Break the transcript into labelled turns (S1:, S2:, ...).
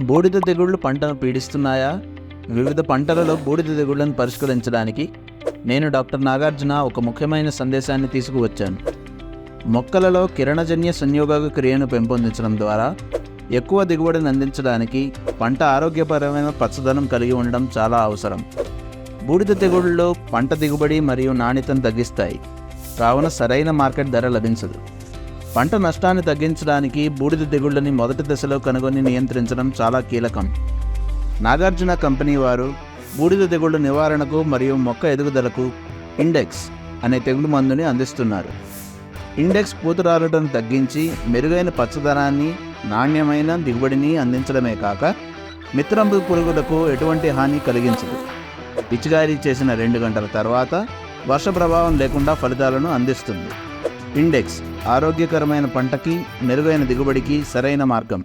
S1: బూడిద తెగుళ్ళు పంటను పీడిస్తున్నాయా? వివిధ పంటలలో బూడిద తెగుళ్ళను పరిష్కరించడానికి నేను డాక్టర్ నాగార్జున ఒక ముఖ్యమైన సందేశాన్ని తీసుకువచ్చాను. మొక్కలలో కిరణజన్య సంయోగ క్రియను పెంపొందించడం ద్వారా ఎక్కువ దిగుబడిని అందించడానికి పంట ఆరోగ్యపరమైన పచ్చదనం కలిగి ఉండడం చాలా అవసరం. బూడిద తెగుళ్ళు పంట దిగుబడి మరియు నాణ్యతను తగ్గిస్తాయి. కావున సరైన మార్కెట్ ధర లభించదు. పంట నష్టాన్ని తగ్గించడానికి బూడిద తెగుళ్ళని మొదటి దశలో కనుగొని నియంత్రించడం చాలా కీలకం. నాగార్జున కంపెనీ వారు బూడిద తెగుళ్ళ నివారణకు మరియు మొక్క ఎదుగుదలకు ఇండెక్స్ అనే తెగులు మందుని అందిస్తున్నారు. ఇండెక్స్ పూతరాలటను తగ్గించి మెరుగైన పచ్చదనాన్ని నాణ్యమైన దిగుబడిని అందించడమే కాక మిత్రంబు పురుగులకు ఎటువంటి హాని కలిగించదు. పిచికారీ చేసిన రెండు గంటల తర్వాత వర్ష ప్రభావం లేకుండా ఫలితాలను అందిస్తుంది. ఇండెక్స్ ఆరోగ్యకరమైన పంటకి మెరుగైన దిగుబడికి సరైన మార్గం.